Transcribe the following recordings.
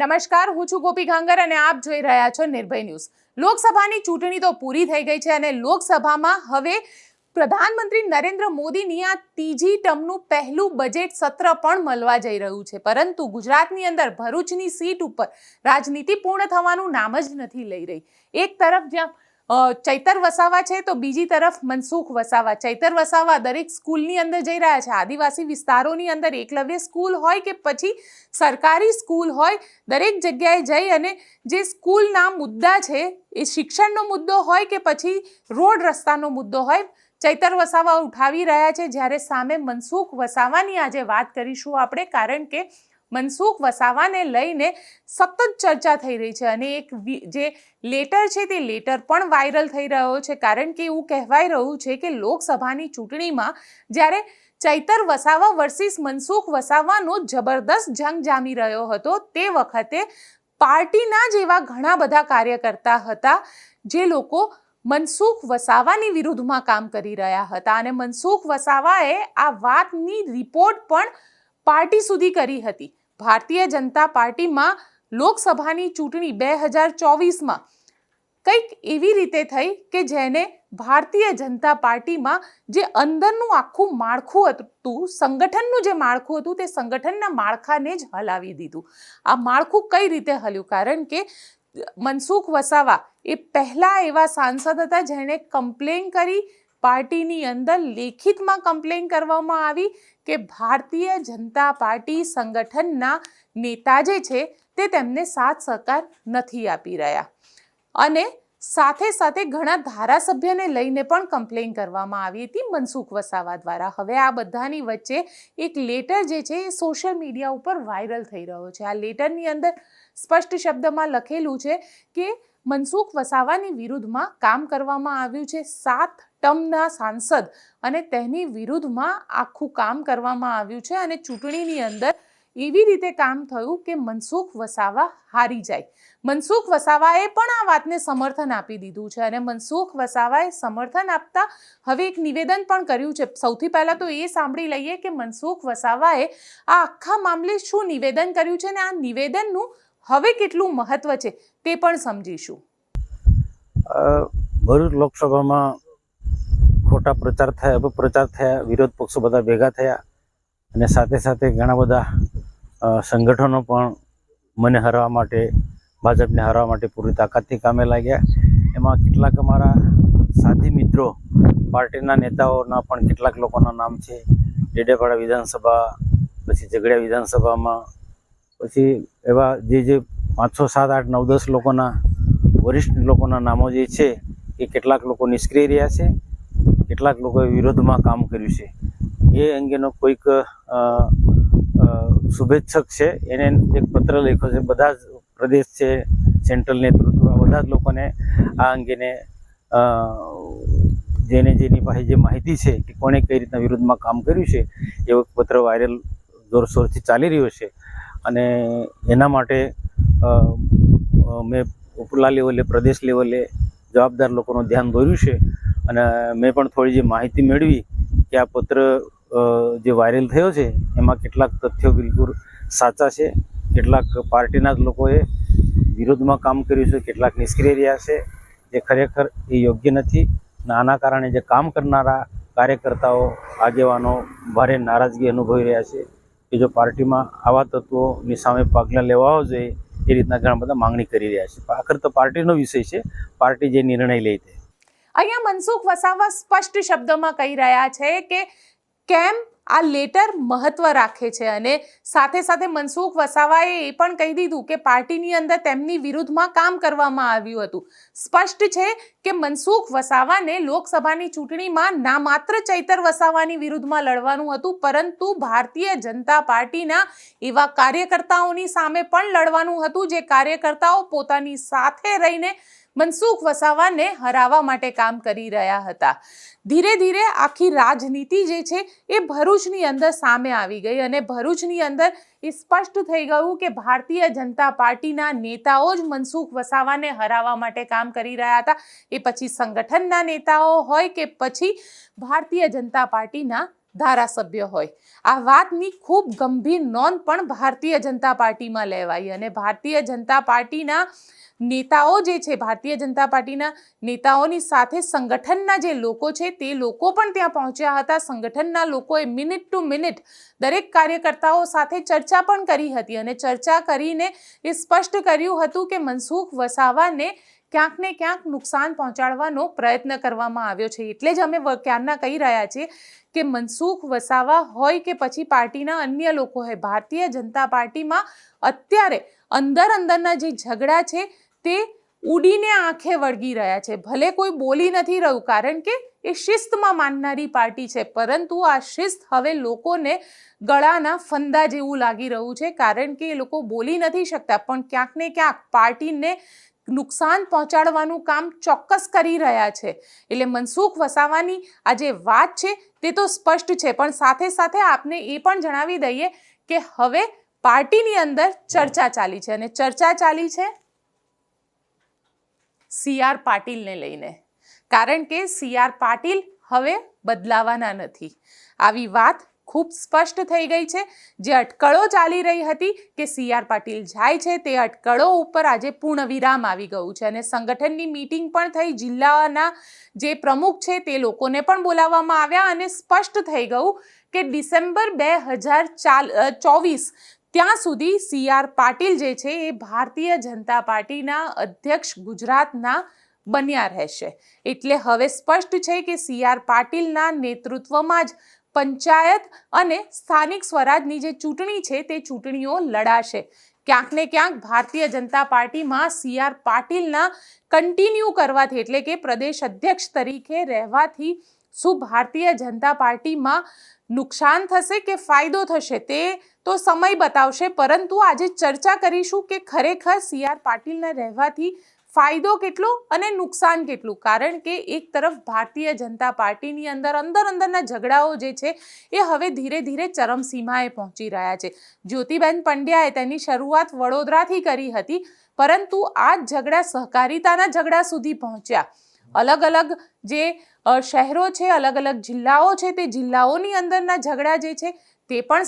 નમસ્કાર, હું છું ગોપી ગાંગર અને આપ જોઈ રહ્યા છો નિર્ભય ન્યૂઝ. લોકસભાની ચૂંટણી તો પૂરી થઈ ગઈ છે અને લોકસભામાં હવે પ્રધાનમંત્રી નરેન્દ્ર મોદીની આ ત્રીજી ટર્મનું પહેલું બજેટ સત્ર પણ મળવા જઈ રહ્યું છે. પરંતુ ગુજરાતની અંદર ભરૂચની સીટ ઉપર રાજનીતિ પૂર્ણ થવાનું નામ જ નથી લઈ રહી. એક તરફ જ્યાં ચૈતર વસાવા છે તો બીજી તરફ મનસુખ વસાવા. ચૈતર વસાવા દરેક સ્કૂલની અંદર જઈ રહ્યા છે. આદિવાસી વિસ્તારોની અંદર એકલવ્ય સ્કૂલ હોય કે પછી સરકારી સ્કૂલ હોય, દરેક જગ્યાએ જઈ અને જે સ્કૂલના મુદ્દા છે એ શિક્ષણનો મુદ્દો હોય કે પછી રોડ રસ્તાનો મુદ્દો હોય, ચૈતર વસાવા ઉઠાવી રહ્યા છે. જ્યારે સામે મનસુખ વસાવાની આજે વાત કરીશું આપણે, કારણ કે મનસુખ વસાવાને લઈને સતત ચર્ચા થઈ રહી છે અને એક જે લેટર છે તે લેટર પણ વાયરલ થઈ રહ્યો છે કારણ કે એવું કહેવાય રહ્યું છે કે લોકસભાની ચૂંટણીમાં જ્યારે ચૈતર વસાવા વર્સિસ મનસુખ વસાવાનો જબરદસ્ત જંગ જામી રહ્યો હતો તે વખતે પાર્ટીના જેવા ઘણા બધા કાર્યકર્તા હતા જે લોકો મનસુખ વસાવાની વિરુદ્ધમાં કામ કરી રહ્યા હતા અને મનસુખ વસાવાએ આ વાતની રિપોર્ટ પણ પાર્ટી સુધી કરી હતી. ભારતીય જનતા પાર્ટીમાં લોકસભાની ચૂંટણી બે હજાર ચોવીસમાં. કંઈક એવી રીતે થઈ કે જેને ભારતીય જનતા પાર્ટીમાં જે અંદરનું આખું માળખું હતું, સંગઠનનું જે માળખું હતું, તે સંગઠનના માળખાને જ હલાવી દીધું. આ માળખું કઈ રીતે હલ્યું? કારણ કે મનસુખ વસાવા એ પહેલા એવા સાંસદ હતા જેણે કમ્પ્લેન કરી પાર્ટીની અંદર લેખિતમાં કમ્પ્લેન કરવામાં આવી કે ભારતીય જનતા પાર્ટી સંગઠનના નેતા જે છે તે તેમને સાથ સહકાર નથી આપી રહ્યા. અને સાથે સાથે ઘણા ધારાસભ્યને લઈને પણ કમ્પ્લેન કરવામાં આવી હતી મનસુખ વસાવા દ્વારા. હવે આ બધાની વચ્ચે એક લેટર જે છે એ સોશિયલ મીડિયા ઉપર વાયરલ થઈ રહ્યો છે. આ લેટરની અંદર સ્પષ્ટ શબ્દમાં લખેલું છે કે મનસુખ વસાવાની વિરુદ્ધમાં કામ કરવામાં આવ્યું છે. સાત ટર્મના સાંસદ અને તેની વિરુદ્ધમાં આખું કામ કરવામાં આવ્યું છે અને ચૂંટણીની અંદર એવી રીતે કામ થયું કે મનસુખ વસાવા હારી જાય. મનસુખ વસાવાએ પણ આ વાતને સમર્થન આપી દીધું છે અને મનસુખ વસાવાએ સમર્થન આપતા હવે એક નિવેદન પણ કર્યું છે. સૌથી પહેલાં તો એ સાંભળી લઈએ કે મનસુખ વસાવાએ આ આખા મામલે શું નિવેદન કર્યું છે અને આ નિવેદનનું હવે કેટલું મહત્વ છે તે પણ સમજીશું. ભરૂચ લોકસભામાં ખોટા પ્રચાર થયા, અપપ્રચાર થયા, વિરોધ પક્ષો બધા ભેગા થયા અને સાથે સાથે ઘણા બધા સંગઠનો પણ મને હરવા માટે, ભાજપને હરવા માટે પૂરી તાકાતથી કામે લાગ્યા. એમાં કેટલાક અમારા સાથી મિત્રો, પાર્ટીના નેતાઓના પણ કેટલાક લોકોના નામ છે. ડેડેપાડા વિધાનસભા, પછી ઝઘડિયા વિધાનસભામાં પછી એવા જે જે પાંચસો સાત આઠ નવ દસ લોકોના વરિષ્ઠ લોકોના નામો જે છે એ કેટલાક લોકો નિષ્ક્રિય રહ્યા છે. કેટલાક લોકોએ વિરોધમાં કામ કર્યું છે. એ અંગેનો કોઈક શુભેચ્છક છે. એને એક પત્ર લખ્યો છે. બધા જ પ્રદેશ છે, સેન્ટ્રલ નેતૃત્વ બધા જ લોકોને આ અંગેને જેને જેની પાસે જે માહિતી છે કે કોણે કઈ રીતના વિરોધમાં કામ કર્યું છે, એવો પત્ર વાયરલ જોરશોરથી ચાલી રહ્યો છે. અને એના માટે મેં ઉપલા લેવલે, પ્રદેશ લેવલે જવાબદાર લોકોનું ધ્યાન દોર્યું છે. અને મેં પણ થોડી જે માહિતી મેળવી કે આ પત્ર જે વાયરલ થયો છે, એમાં કેટલાક તથ્યો બિલકુલ સાચા છે. કેટલાક પાર્ટીના જ લોકોએ વિરોધમાં કામ કર્યું છે, કેટલાક નિષ્ક્રિય રહ્યા છે. જે ખરેખર એ યોગ્ય નથી. અને આના કારણે જે કામ કરનારા કાર્યકર્તાઓ, આગેવાનો ભારે નારાજગી અનુભવી રહ્યા છે. કે જો પાર્ટીમાં આવા તત્વોની સામે પગલાં લેવા જોઈએ, એ રીતના ઘણા બધા માંગણી કરી રહ્યા છે. આખર તો પાર્ટીનો વિષય છે. પાર્ટી જે નિર્ણય લે તે. અહીંયા મનસુખ વસાવા સ્પષ્ટ શબ્દોમાં કહી રહ્યા છે કે કેમ આ લેટર મહત્વ રાખે છે અને સાથે સાથે મનસુખ વસાવાએ એ પણ કહી દીધું કે પાર્ટીની અંદર તેમની વિરુદ્ધમાં કામ કરવામાં આવ્યું હતું. સ્પષ્ટ છે કે મનસુખ વસાવાને લોકસભાની ચૂંટણીમાં ના માત્ર ચૈતર વસાવાની વિરુદ્ધમાં લડવાનું હતું, પરંતુ ભારતીય જનતા પાર્ટીના એવા કાર્યકર્તાઓની સામે પણ લડવાનું હતું, જે કાર્યકર્તાઓ પોતાની સાથે રહીને મનસુખ વસાવાને હરાવવા માટે કામ કરી રહ્યા હતા. ધીરે ધીરે આખી રાજનીતિ જે છે એ ભરૂચની અંદર સામે આવી ગઈ અને ભરૂચની અંદર એ સ્પષ્ટ થઈ ગયું કે ભારતીય જનતા પાર્ટીના નેતાઓ જ મનસુખ વસાવાને હરાવવા માટે કામ કરી રહ્યા હતા. એ પછી સંગઠનના નેતાઓ હોય કે પછી ભારતીય જનતા પાર્ટીના ધારાસભ્ય હોય. આ વાતની ખૂબ ગંભીર નોંધ પણ ભારતીય જનતા પાર્ટીમાં લેવાઈ અને ભારતીય જનતા પાર્ટીના નેતાઓ જે છે, ભારતીય જનતા પાર્ટીના નેતાઓની સાથે સંગઠનના જે લોકો છે, તે લોકો પણ ત્યાં પહોંચ્યા હતા. સંગઠનના લોકોએ મિનિટ ટુ મિનિટ દરેક કાર્યકર્તાઓ સાથે ચર્ચા પણ કરી હતી અને ચર્ચા કરીને એ સ્પષ્ટ કર્યું હતું કે મનસુખ વસાવાને ક્યાંક ને ક્યાંક નુકસાન પહોંચાડવાનો પ્રયત્ન કરવામાં આવ્યો છે. એટલે જ અમે ક્યારના કહી રહ્યા છીએ કે મનસુખ વસાવા હોય કે પછી પાર્ટીના અન્ય લોકો હોય, ભારતીય જનતા પાર્ટીમાં અત્યારે અંદર અંદરના જે ઝઘડા છે તે ઉડીને આંખે વળગી રહ્યા છે. ભલે કોઈ બોલી નથી રહ્યું, કારણ કે એ શિસ્તમાં માનનારી પાર્ટી છે. પરંતુ આ શિસ્ત હવે લોકોને ગળાના ફંદા જેવું લાગી રહ્યું છે, કારણ કે એ લોકો બોલી નથી શકતા. પણ ક્યાંક ને ક્યાંક પાર્ટીને નુકસાન પહોંચાડવાનું કામ ચોક્કસ કરી રહ્યા છે. એટલે મનસુખ વસાવાની આ જે વાત છે, તે તો સ્પષ્ટ છે. પણ સાથે સાથે આપને એ પણ જણાવી દઈએ કે હવે પાર્ટીની અંદર ચર્ચા ચાલી છે. અને ચર્ચા ચાલી છે સી આર પાટીલને લઈને. કારણ કે સી આર પાટીલ હવે બદલાવાના નથી. આવી વાત ખૂબ સ્પષ્ટ થઈ ગઈ છે. જે અટકળો ચાલી રહી હતી કે સી આર પાટીલ જાય છે તે અટકળો ઉપર આજે પૂર્ણ વિરામ આવી ગયું છે અને સંગઠનની મીટિંગ પણ થઈ. જિલ્લાના જે પ્રમુખ છે તે લોકોને પણ બોલાવવામાં આવ્યા અને સ્પષ્ટ થઈ ગયું કે ડિસેમ્બર બે હજાર ચાલ ચોવીસ ત્યાં સુધી સી આર પાટીલ જે છે એ ભારતીય જનતા પાર્ટીના અધ્યક્ષ ગુજરાતના બન્યા રહેશે. એટલે હવે સ્પષ્ટ છે કે સી આર પાટીલના નેતૃત્વમાં જ પંચાયત અને સ્થાનિક સ્વરાજની જે ચૂંટણી છે તે ચૂંટણીઓ લડાશે. ક્યાંક ને ક્યાંક ભારતીય જનતા પાર્ટીમાં સી આર પાટીલના કન્ટિન્યુ કરવાથી એટલે કે પ્રદેશ અધ્યક્ષ તરીકે રહેવાથી શું ભારતીય જનતા પાર્ટીમાં નુકસાન થશે કે ફાયદો થશે તે તો સમય બતાવશે, પરંતુ આજે ચર્ચા કરીશું કે ખરેખર સી આર પાટીલના રહેવાથી ફાયદો કેટલો અને નુકસાન કેટલું? કારણ કે એક તરફ ભારતીય જનતા પાર્ટીની અંદર અંદર અંદરના ઝઘડાઓ જે છે એ હવે ધીરે ધીરે ચરમસીમાએ પહોંચી રહ્યા છે. જ્યોતિબેન પંડ્યાએ તેની શરૂઆત વડોદરાથી કરી હતી, પરંતુ આ જ ઝઘડા સહકારિતાના ઝઘડા સુધી પહોંચ્યા. અલગ અલગ જે શહેરો છે અલગ અલગ જિલ્લાઓ છે, તે જિલ્લાઓની અંદરના ઝઘડા જે છે, તે પણ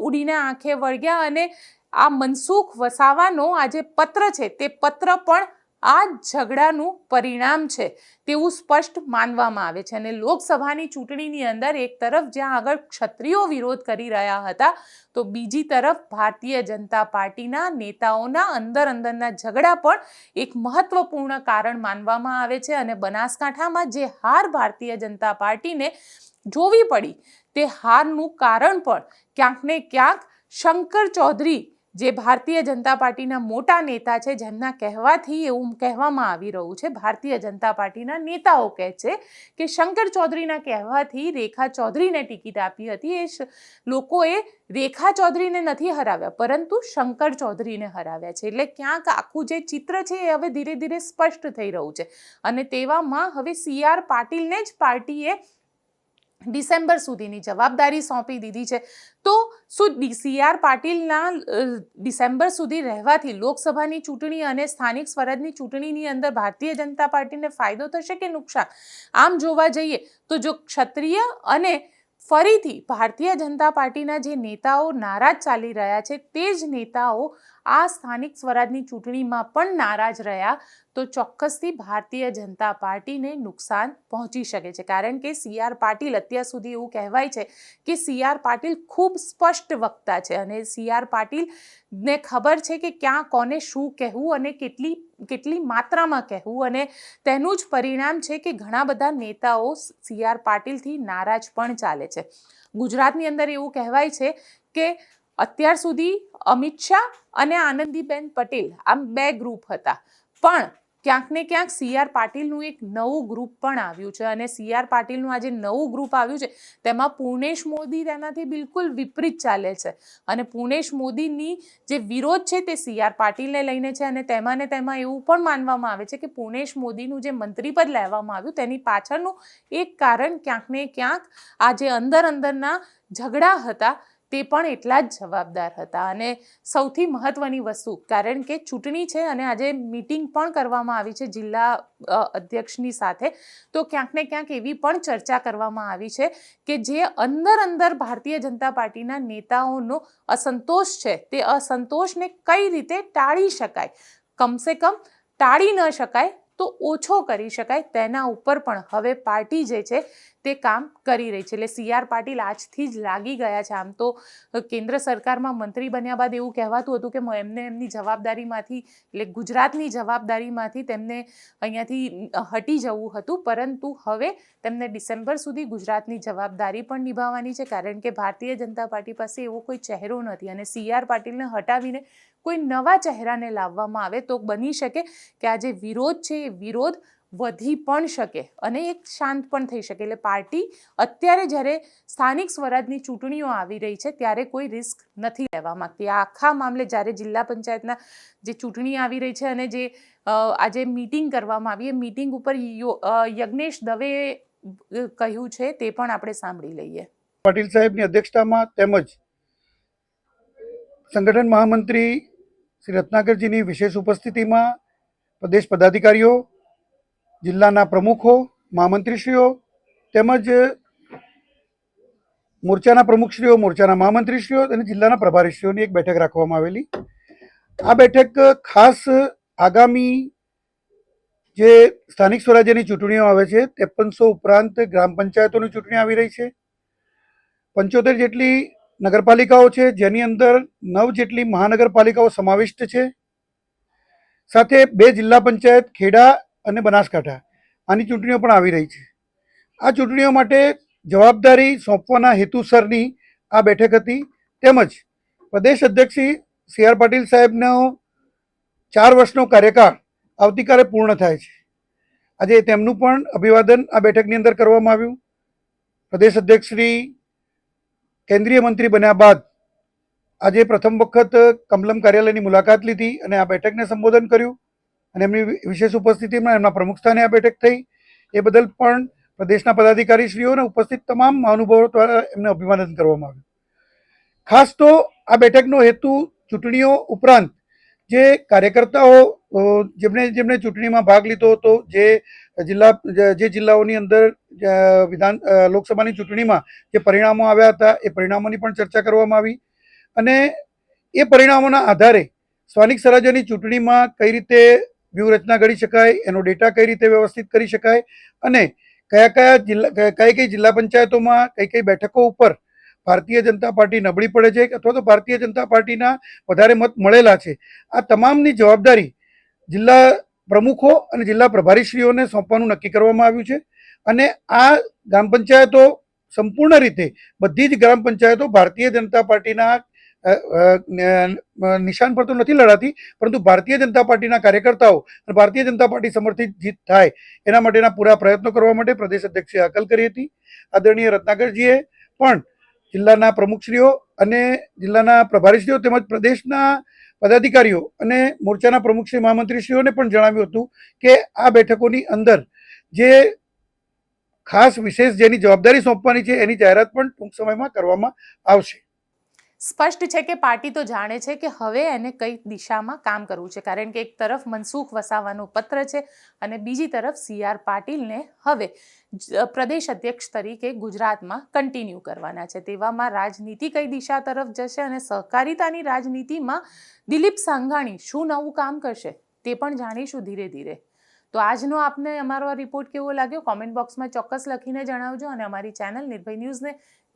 ઉડીને આંખે વળગ્યા અને આ મનસુખ વસાવાનો આ જે પત્ર છે, તે પત્ર પણ આ ઝઘડાનું પરિણામ છે તેવું સ્પષ્ટ માનવામાં આવે છે અને લોકસભાની ચૂંટણીની અંદર એક તરફ જ્યાં આગળ ક્ષત્રિયો વિરોધ કરી રહ્યા હતા, તો બીજી તરફ ભારતીય જનતા પાર્ટીના નેતાઓના અંદર અંદરના ઝઘડા પણ એક મહત્વપૂર્ણ કારણ માનવામાં આવે છે અને બનાસકાંઠામાં જે હાર ભારતીય જનતા પાર્ટીને જોવી પડી તે હારનું કારણ પણ ક્યાંક ને ક્યાંક શંકર ચૌધરી જે ભારતીય જનતા પાર્ટીના મોટા નેતા છે, જેમના કહેવાથી એવું કહેવામાં આવી રહ્યું છે, ભારતીય જનતા પાર્ટીના નેતાઓ કહે છે કે શંકર ચૌધરીના કહેવાથી રેખા ચૌધરીને ટિકિટ આપી હતી. એ લોકોએ રેખા ચૌધરીને નથી હરાવ્યા, પરંતુ શંકર ચૌધરીને હરાવ્યા છે. એટલે ક્યાંક આખું જે ચિત્ર છે એ હવે ધીરે ધીરે સ્પષ્ટ થઈ રહ્યું છે. અને તેવામાં હવે સી આર પાટીલને જ પાર્ટીએ ડિસેમ્બર સુધીની જવાબદારી સોંપી દીધી છે. તો શું સી આર પાટીલના ડિસેમ્બર સુધી રહેવાથી લોકસભાની ચૂંટણી અને સ્થાનિક સ્વરાજની ચૂંટણીની અંદર ભારતીય જનતા પાર્ટીને ફાયદો થશે કે નુકસાન? આમ જોવા જઈએ તો જો ક્ષત્રિય અને ફરીથી ભારતીય જનતા પાર્ટીના જે નેતાઓ નારાજ ચાલી રહ્યા છે, તે જ નેતાઓ આ સ્થાનિક સ્વરાજની ચૂંટણીમાં પણ નારાજ રહ્યા, તો ચોક્કસથી ભારતીય જનતા પાર્ટીને નુકસાન પહોંચી શકે છે. કારણ કે સી આર પાટીલ અત્યાર સુધી એવું કહેવાય છે કે સી આર પાટીલ ખૂબ સ્પષ્ટ વક્તા છે અને સી આર પાટીલને ખબર છે કે ક્યાં કોને શું કહેવું અને કેટલી કેટલી માત્રામાં કહેવું અને તેનું જ પરિણામ છે કે ઘણા બધા નેતાઓ સી આર પાટીલથી નારાજ પણ ચાલે છે. ગુજરાતની અંદર એવું કહેવાય છે કે અત્યાર સુધી અમિત શાહ અને આનંદીબેન પટેલ આમ બે ગ્રુપ હતા. પણ ક્યાંક ને ક્યાંક સી આર પાટીલનું એક નવું ગ્રુપ પણ આવ્યું છે અને સી આર પાટીલનું આ જે નવું ગ્રુપ આવ્યું છે. તેમાં પૂર્ણેશ મોદી તેનાથી બિલકુલ વિપરીત ચાલે છે. અને પૂર્ણેશ મોદીની જે વિરોધ છે તે સી આર પાટીલને લઈને છે અને તેમાં ને તેમાં એવું પણ માનવામાં આવે છે કે પૂર્ણેશ મોદીનું જે મંત્રીપદ લેવામાં આવ્યું તેની પાછળનું એક કારણ ક્યાંક ને ક્યાંક આ જે અંદર અંદરના ઝઘડા હતા તે પણ એટલા જ જવાબદાર હતા. અને સૌથી મહત્વની વસ્તુ, કારણ કે ચૂંટણી છે અને આજે મીટિંગ પણ કરવામાં આવી છે જિલ્લા અધ્યક્ષની સાથે, તો ક્યાંક ને ક્યાંક એવી પણ ચર્ચા કરવામાં આવી છે કે જે અંદર અંદર ભારતીય જનતા પાર્ટીના નેતાઓનો અસંતોષ છે, તે અસંતોષને કઈ રીતે ટાળી શકાય? કમસે કમ ટાળી ન શકાય તો ઓછો કરી શકાય. તેના ઉપર પણ હવે પાર્ટી જે છે તે કામ કરી રહી છે. એટલે સી આર પાટીલ આજથી જ લાગી ગયા છે. આમ તો કેન્દ્ર સરકારમાં મંત્રી બન્યા બાદ એવું કહેવાતું હતું કે એમને એમની જવાબદારીમાંથી, એટલે ગુજરાતની જવાબદારીમાંથી તેમને અહીંયાથી હટી જવું હતું. પરંતુ હવે તેમને ડિસેમ્બર સુધી ગુજરાતની જવાબદારી પણ નિભાવવાની છે. કારણ કે ભારતીય જનતા પાર્ટી પાસે એવો કોઈ ચહેરો નથી. અને સી આર પાટીલને હટાવીને કોઈ નવા ચહેરાને લાવવામાં આવે તો બની શકે કે આ જે વિરોધ છે, એ વિરોધ વધી પણ શકે અને એક શાંત પણ થઈ શકે. એટલે પાર્ટી અત્યારે જ્યારે સ્થાનિક સ્વરાજની ચૂંટણીઓ આવી રહી છે, ત્યારે કોઈ રિસ્ક નથી લેવા માંગતી. આખા મામલે જ્યારે જિલ્લા પંચાયતના જે ચૂંટણી આવી રહી છે અને જે આજે મીટિંગ કરવામાં આવી, એ મીટિંગ ઉપર યજ્ઞેશ દવેએ કહ્યું છે તે પણ આપણે સાંભળી લઈએ. પાટીલ સાહેબની અધ્યક્ષતામાં તેમજ સંગઠન મહામંત્રી શ્રી રત્નાકરજીની વિશેષ ઉપસ્થિતિમાં પ્રદેશ પદાધિકારીઓ, જિલ્લાના પ્રમુખો, મહામંત્રીશ્રીઓ તેમજ મોરચાના પ્રમુખશ્રીઓ, મોરચાના મહામંત્રીશ્રીઓ અને જિલ્લાના પ્રભારીશ્રીઓની એક બેઠક રાખવામાં આવેલી. આ બેઠક ખાસ આગામી જે સ્થાનિક સ્વરાજ્યની ચૂંટણીઓ આવે છે, ત્રેપનસો ઉપરાંત ગ્રામ પંચાયતોની ચૂંટણી આવી રહી છે. પંચોતેર જેટલી નગરપાલિકાઓ છે, જેની અંદર નવ જેટલી મહાનગરપાલિકાઓ સમાવિષ્ટ છે. સાથે બે જિલ્લા પંચાયત, ખેડા અને બનાસકાંઠા. આની ચૂંટણીઓ પણ આવી રહી છે. આ ચૂંટણીઓ માટે જવાબદારી સોંપવાના હેતુસરની આ બેઠક હતી. તેમજ પ્રદેશ અધ્યક્ષ સી આર પાટીલ સાહેબનો ચાર વર્ષનો કાર્યકાળ આવતીકાલે પૂર્ણ થાય છે. આજે તેમનું પણ અભિવાદન આ બેઠકની અંદર કરવામાં આવ્યું. પ્રદેશ અધ્યક્ષ શ્રી કેન્દ્રીય મંત્રી બન્યા બાદ આજે પ્રથમ વખત કમલમ કાર્યાલયની મુલાકાત લીધી અને આ બેઠકને સંબોધન કર્યું અને એમની વિશેષ ઉપસ્થિતિમાં એમના પ્રમુખ સ્થાને આ બેઠક થઈ. એ બદલ પણ પ્રદેશના પદાધિકારીશ્રીઓ અને ઉપસ્થિત તમામ મહાનુભાવો દ્વારા એમને અભિવાદન કરવામાં આવ્યું. ખાસ તો આ બેઠકનો હેતુ ચૂંટણીઓ ઉપરાંત જે કાર્યકર્તાઓ જેમણે જેમણે ચૂંટણીમાં ભાગ લીધો હતો, જે જિલ્લા, જે- જિલ્લાઓની અંદર વિધાન લોકસભાની ચૂંટણીમાં જે પરિણામો આવ્યા હતા, એ પરિણામોની પણ ચર્ચા કરવામાં આવી. અને એ પરિણામોના આધારે સ્થાનિક સ્વરાજ્યની ચૂંટણીમાં કઈ રીતે વ્યૂહરચના ઘડી શકાય, એનો ડેટા કઈ રીતે વ્યવસ્થિત કરી શકાય અને કયા કયા જિલ્લા કઈ કઈ જિલ્લા પંચાયતોમાં કઈ કઈ બેઠકો ઉપર ભારતીય જનતા પાર્ટી નબળી પડે છે અથવા તો ભારતીય જનતા પાર્ટીના વધારે મત મળેલા છે. આ તમામની જવાબદારી જિલ્લા પ્રમુખો અને જિલ્લા પ્રભારીશ્રીઓને સોંપવાનું નક્કી કરવામાં આવ્યું છે અને આ ગ્રામ પંચાયતો સંપૂર્ણ રીતે બધી જ ગ્રામ પંચાયતો ભારતીય જનતા પાર્ટીના નિશાન પર તો નથી લડાતી, પરંતુ ભારતીય જનતા પાર્ટીના કાર્યકર્તાઓ અને ભારતીય જનતા પાર્ટી સમર્થિત જીત થાય એના માટેના પૂરા પ્રયત્નો કરવા માટે પ્રદેશ અધ્યક્ષે હાકલ કરી હતી. આદરણીય રત્નાકરજીએ પણ જિલ્લાના પ્રમુખશ્રીઓ અને જિલ્લાના પ્રભારીશ્રીઓ તેમજ પ્રદેશના પદાધિકારીઓ અને મોરચાના પ્રમુખશ્રી મહામંત્રીશ્રીઓને પણ જણાવ્યું હતું કે આ બેઠકોની અંદર જે ખાસ વિશેષ જેની જવાબદારી સોંપવાની છે એની જાહેરાત પણ ટૂંક સમયમાં કરવામાં આવશે. સ્પષ્ટ છે કે પાર્ટી તો જાણે છે કે હવે એને કઈ દિશામાં કામ કરવું છે. કારણ કે એક તરફ મનસુખ વસાવાનો પત્ર છે અને બીજી તરફ સી આર પાટીલને હવે પ્રદેશ અધ્યક્ષ તરીકે ગુજરાતમાં કન્ટિન્યુ કરવાના છે. તેવામાં રાજનીતિ કઈ દિશા તરફ જશે અને સહકારિતાની રાજનીતિમાં દિલીપ સાંઘાણી શું નવું કામ કરશે તે પણ જાણીશું ધીરે ધીરે. તો આજનો આપને અમારો આ રિપોર્ટ કેવો લાગ્યો? કોમેન્ટ બોક્સમાં ચોક્કસ લખીને જણાવજો અને અમારી ચેનલ નિર્ભય ન્યૂઝને